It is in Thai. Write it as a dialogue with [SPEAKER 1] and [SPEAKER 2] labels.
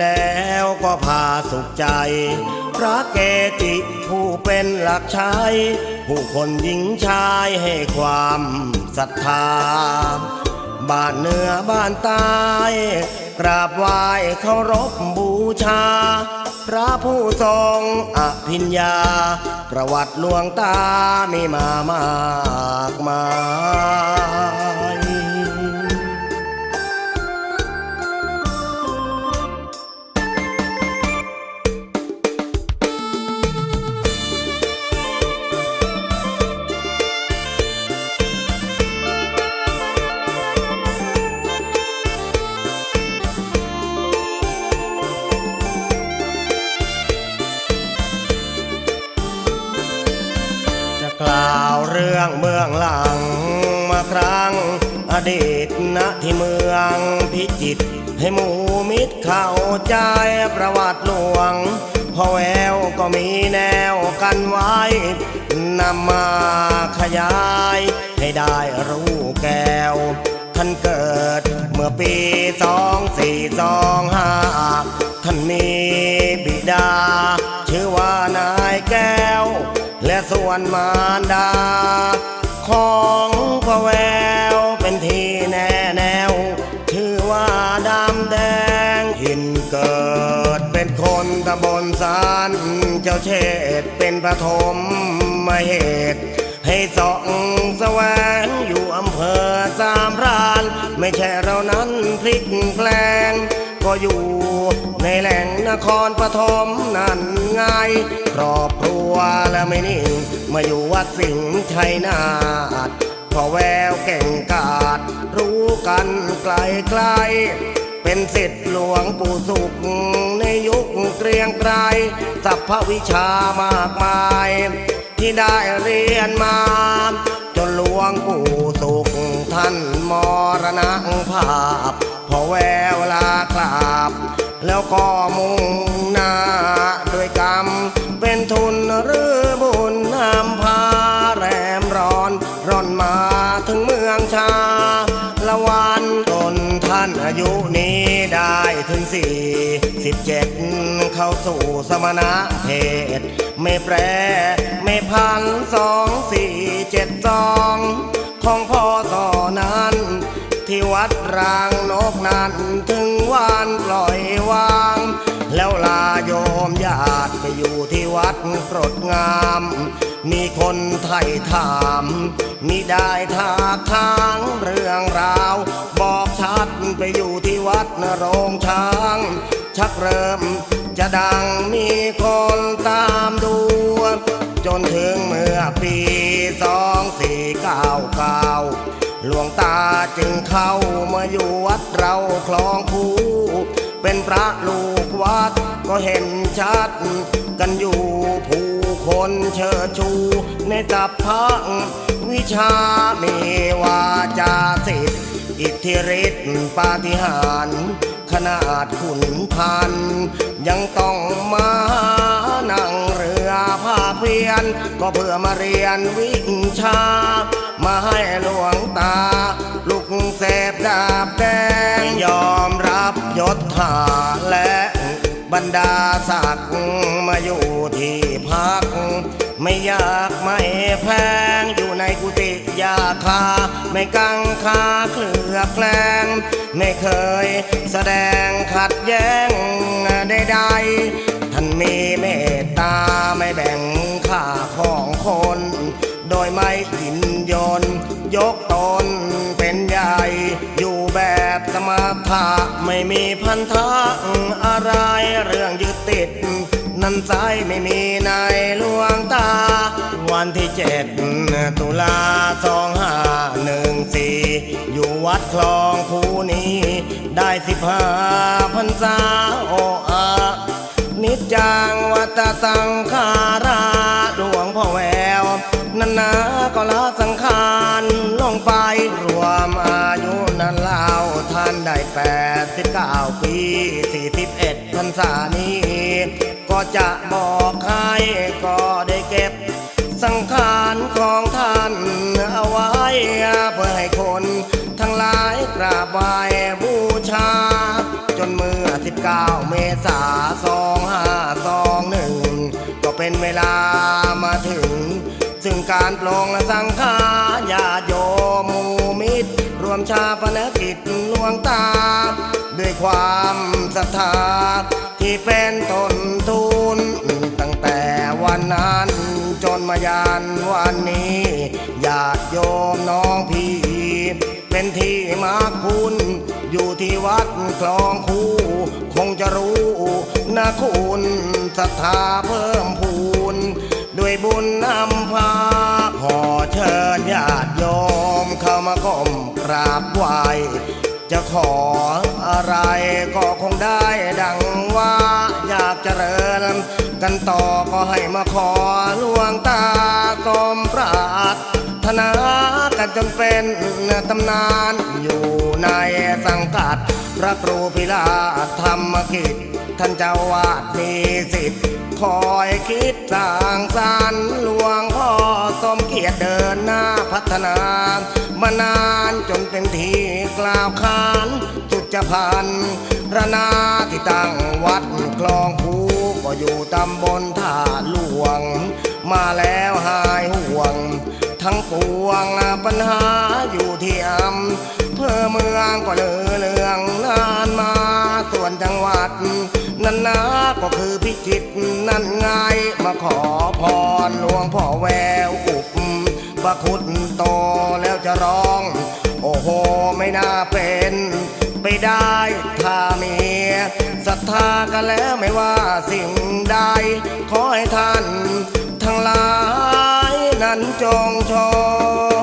[SPEAKER 1] แล้วก็พาสุขใจ พระเกจิผู้เป็นหลักชัยผู้คนหญิงชายให้ความศรัทธา บ้านเหนือบ้านใต้กราบไหว้เคารพบูชา พระผู้ทรงอภิญญา ประวัติหลวงตามีมามากมาย เรื่องเบื้องหลังมาครั้ง อดีตณที่เมืองพิจิตรให้หมูมิตรเข้าใจประวัติหลวงพอแววก็มีแนวกันไว้ นำมาขยาย ให้ได้รู้แก้ว ท่านเกิดเมื่อปีสองสี่สองห้าท่านมีบิดา ชื่อว่านายแก้ว ส่วนมารดา ของพ่อแววเป็นที่แน่แนว ชื่อว่าดำแดงหินเกิดเป็นคนตะบนสารเจ้าเชษเป็นประถมมาเหตุให้สองแสวงอยู่อำเภอสามพราน ไม่ใช่เรานั้นพลิกแปลง ก็อยู่ ในแหล่งนครปฐมนั่นไงครอบครัวและไม่นิ่งมาอยู่วัดสิงห์ชัยนาทพอแววเก่งกาจรู้กันไกลไกลเป็นสิทธิ์หลวงปู่สุข ในยุคเกรียงไกรสัพพวิชามากมาย ที่ได้เรียนมา จนหลวงปู่สุข ท่านมรณภาพ อแววลากราบ แล้วก็มุ่งหน้าด้วยกรรม เป็นทุนหรือบุญนำพาแรมร้อน ร่อนมาถึงเมืองชา ละวันจนท่านอายุนี้ได้ถึงสี่สิบเจ็ดเข้าสู่สมณะเพศไม่แปรไม่พันสองสี่เจ็ดสองของพ่อ ดรางนกนั้นถึงวันปล่อยวาง แล้วลาโยมญาติไปอยู่ที่วัดกรดงาม มีคนไถ่ถามมิได้ทาบทางเรื่องราว บอกชัดไปอยู่ที่วัดนรงช้าง ชักเริ่มจะดังมีคนตามดู จนถึงเมื่อปีสองสี่เก้าเก้า หลวงตาจึงเข้ามาอยู่วัดเราคลองคูเป็นพระลูกวัดก็เห็นชัด กันอยู่ผู้คนเชิดชูในจับพักวิชามีวาจาสิทธิอิทธิฤทธิ์ปาฏิหาริย์ขนาดขุนพัน ยังต้องมานั่งเรือภาเพียน ก็เพื่อมาเรียนวิชา มาให้หลวงตา ลูกเสพดาบแดงยอมรับยศถาและบรรดาศักดิ์มาอยู่ที่พัก ไม่ยากไม่แพงอยู่ในกุฏิยาคา ไม่กังคาเคลือบแคลงไม่เคยแสดงขัดแย้งใดๆท่านมีเมตตาไม่แบ่งค่าของคน โดยไม่ ยนยนต์ยกตนเป็นใหญ่ อยู่แบบสมถะไม่มีพันธะอะไรเรื่องยึดติด นั้นใจไม่มีในหลวงตา วันที่เจ็ดตุลาสองห้าหนึ่งสี่อยู่วัดคลองคูนี้ ได้สิบห้าพรรษาโออานิจจังวัตสังขา แปดสิบเก้าปีสี่สิบเอ็ดพรรษานี้ ก็จะบอกให้ก็ได้เก็บ สังขารของท่านเอาไว้เพื่อให้คนทั้งหลายกราบไหว้บูชา จนเมื่อสิบเก้าเมษาสองห้าสองหนึ่งก็เป็นเวลามาถึง ซึ่งการปลงสังขาร ชาปนกิจหลวงตา ด้วยความศรัทธาที่เป็นตนทุน ตั้งแต่วันนั้นจนมายานวันนี้ญาติโยมน้องพี่ เป็นที่มาคุณ อยู่ที่วัดคลองคูคงจะรู้นะคุณศรัทธาเพิ่มพูน ด้วยบุญนำพาขอเชิญญาติโยม มาก้มกราบไหวจะขออะไรก็คงได้ดังว่าอยากเจริญ กันต่อก็ให้มาขอหลวงตาสมปรารถนากันจนเป็นตำนานอยู่ในสังกัด พระครูพิลาธรรมกิจ ท่านเจ้าวาดมีสิทธิ์คอยคิดสร้างสรรค์หลวงพ่อสมเกียรติเดินหน้าพัฒนา มานานจนเป็นที่กล่าวขานจุดจะพันระนาที่ตั้งวัดคลองคูก็อยู่ตำบลท่าหลวง มาแล้วหายห่วง ทั้งปวงปัญหาอยู่ที่อำเภอเมืองก็เลือเรืองนานมาส่วนจังหวัดนันนะก็คือพิจิตรนั่นไงมาขอพรหลวงพ่อแวว อุบพระคุณโตแล้วจะร้อง โอ้โห ไม่น่าเป็น ไปได้ถ้ามีศรัทธากันแล้วไม่ว่าสิ่งใด ขอให้ท่าน ทั้งหลายนั้นจงชม